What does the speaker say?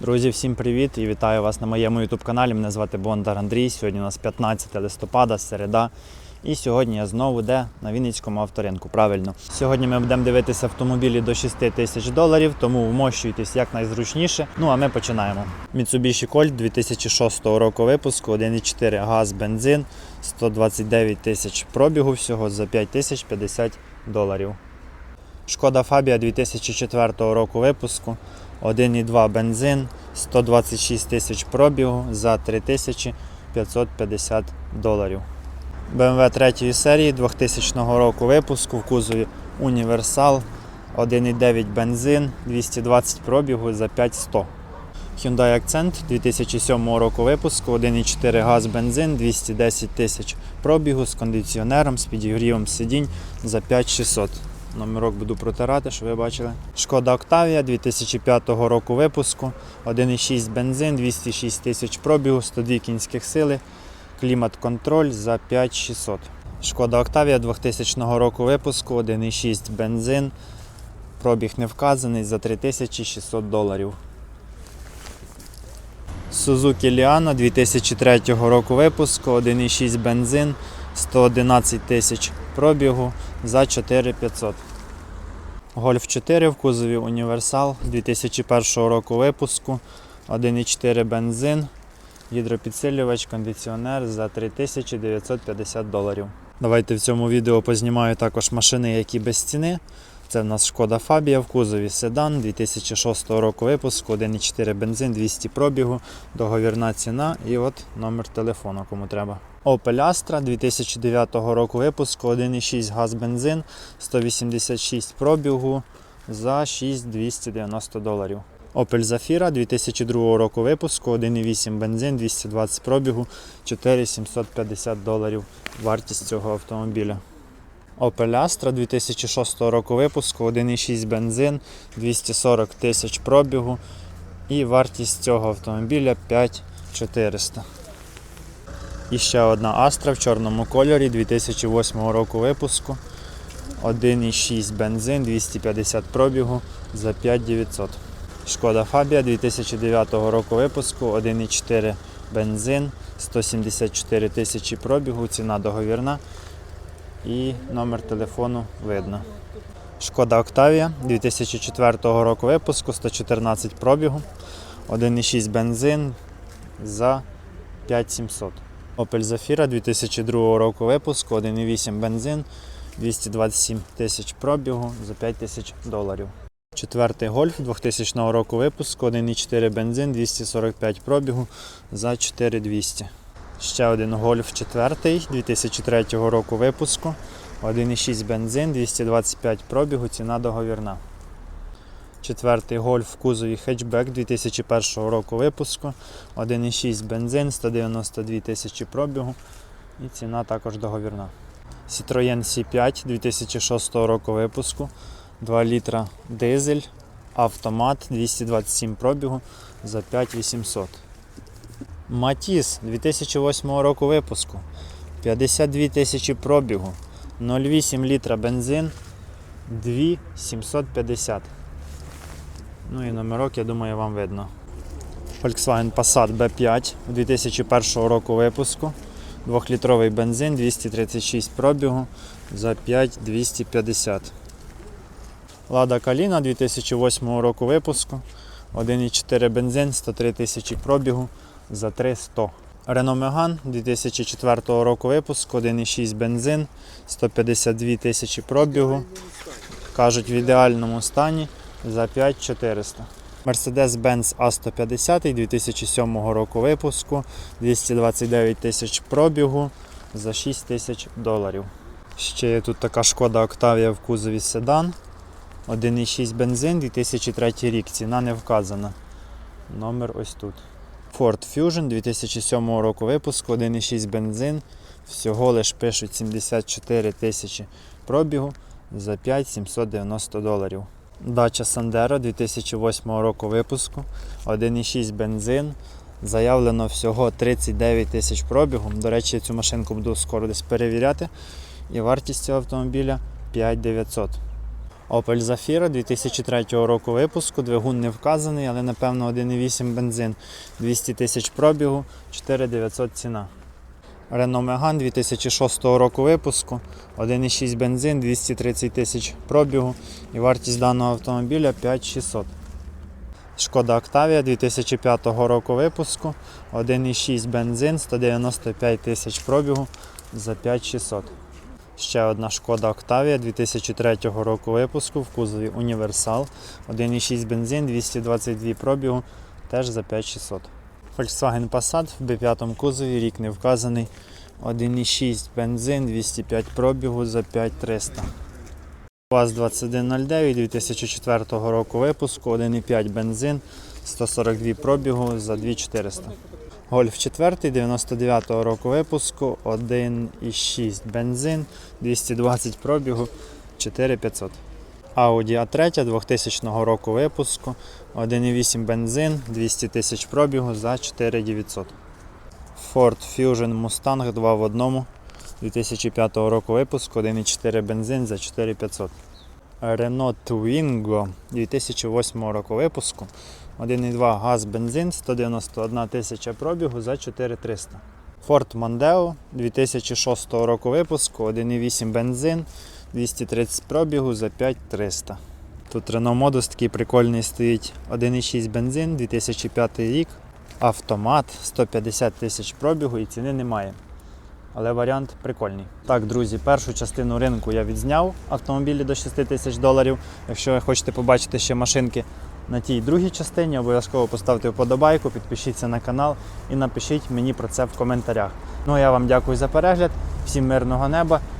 Друзі, всім привіт і вітаю вас на моєму YouTube каналі. Мене звати Бондар Андрій. Сьогодні у нас 15 листопада, середа. І сьогодні я знову де на Вінницькому авторинку. Правильно. Сьогодні ми будемо дивитися автомобілі до 6 тисяч доларів, тому вмощуйтесь якнайзручніше. Ну а ми починаємо. Mitsubishi Colt 2006 року випуску, 1,4 газ, бензин, 129 тисяч пробігу всього за 5 тисяч 50 доларів. Шкода Фабія 2004 року випуску, 1,2 бензин, 126 тисяч пробігу за 3550 доларів. BMW 3 серії 2000 року випуску в кузові Універсал, 1,9 бензин, 220 пробігу за 5100. Hyundai Accent 2007 року випуску, 1,4 газ бензин, 210 тисяч пробігу з кондиціонером, з підігрівом сидінь за 5600. Номерок буду протирати, щоб ви бачили. Шкода Octavia 2005 року випуску, 1,6 бензин, 206 тисяч пробігу, 102 кінських сили, клімат-контроль за 5600. Шкода Octavia 2000 року випуску, 1,6 бензин, пробіг не вказаний за 3600 доларів. Suzuki Liana 2003 року випуску, 1,6 бензин, 111 тисяч пробігу за 4500. Golf 4 в кузові Універсал 2001 року випуску, 1,4 бензин, гідропідсилювач, кондиціонер за 3950 доларів. Давайте в цьому відео познімаю також машини, які без ціни. Це в нас шкода Фабія в кузові седан 2006 року випуску, 1,4 бензин, 200 пробігу, договірна ціна і от номер телефону, кому треба. Opel Astra 2009 року випуску, 1,6 газ бензин, 186 пробігу за 6290 доларів. Opel Zafira 2002 року випуску, 1,8 бензин, 220 пробігу, 4750 доларів вартість цього автомобіля. Opel Astra 2006 року випуску, 1,6 бензин, 240 тисяч пробігу і вартість цього автомобіля 5400. І ще одна Astra в чорному кольорі 2008 року випуску. 1,6 бензин, 250 пробігу за 5900. Шкода Фабія 2009 року випуску, 1,4 бензин, 174 тисячі пробігу, ціна договірна і номер телефону видно. Шкода Octavia 2004 року випуску, 114 пробігу, 1,6 бензин за 5700. Opel Zafira 2002 року випуску, 1,8 бензин, 227 тисяч пробігу за 5 тисяч доларів. Четвертий гольф 2000 року випуску, 1,4 бензин, 245 пробігу за 4200. Ще один гольф четвертий 2003 року випуску, 1,6 бензин, 225 пробігу, ціна договірна. Четвертий гольф в кузові хетчбек 2001 року випуску, 1,6 бензин, 192 тисячі пробігу і ціна також договірна. Citroën C5 2006 року випуску, 2 літра дизель, автомат 227 пробігу за 5800. Матіс 2008 року випуску, 52 тисячі пробігу, 0,8 літра бензин, 2750. Ну і номерок, я думаю, вам видно. Volkswagen Passat B5 2001 року випуску. 2-літровий бензин, 236 пробігу за 5250. Лада Каліна 2008 року випуску. 1,4 бензин, 103 тисячі пробігу за 300. Renault Megane 2004 року випуску, 1,6 бензин, 152 тисячі пробігу. Кажуть в ідеальному стані за 5400. Mercedes-Benz A150 2007 року випуску, 229 тисяч пробігу за 6 тисяч доларів. Ще є тут така шкода Octavia в кузові седан. 1,6 бензин, 2003 рік. Ціна не вказана. Номер ось тут. Ford Fusion 2007 року випуску, 1,6 бензин. Всього лиш пишуть 74 тисячі пробігу за 5790 доларів. Дача Sandero 2008 року випуску, 1,6 бензин. Заявлено всього 39 тисяч пробігу. До речі, я цю машинку буду скоро десь перевіряти. І вартість цього автомобіля 5900. Opel Zafira 2003 року випуску. Двигун не вказаний, але напевно 1,8 бензин. 200 тисяч пробігу, 4900 ціна. Renault Megane 2006 року випуску. 1,6 бензин, 230 тисяч пробігу. І вартість даного автомобіля 5600. Шкода Octavia 2005 року випуску. 1,6 бензин, 195 тисяч пробігу за 5600. Ще одна шкода Octavia 2003 року випуску в кузові Універсал. 1,6 бензин, 222 пробігу, теж за 5600. Volkswagen Passat в B5 кузові, рік не вказаний. 1,6 бензин, 205 пробігу за 5300. ВАЗ-2109 2004 року випуску, 1,5 бензин, 142 пробігу за 2400. Гольф 4 99 року випуску, 1,6 бензин, 220 пробігу, 4500. Audi A3 2000 року випуску, 1,8 бензин, 200 тисяч пробігу за 4900. Ford Fusion Mustang 2 в одному 2005 року випуску, 1,4 бензин за 4500. Renault Twingo 2008 року випуску, 1,2 газ бензин, 191 тисяча пробігу за 4300. Ford Mondeo 2006 року випуску, 1,8 бензин, 230 пробігу за 5300. Тут Renault Modus такий прикольний стоїть. 1,6 бензин, 2005 рік, автомат, 150 тисяч пробігу і ціни немає. Але варіант прикольний. Так, друзі, першу частину ринку я відзняв автомобілі до 6 тисяч доларів. Якщо ви хочете побачити ще машинки на тій другій частині, обов'язково поставте вподобайку, підпишіться на канал і напишіть мені про це в коментарях. Ну а я вам дякую за перегляд, всім мирного неба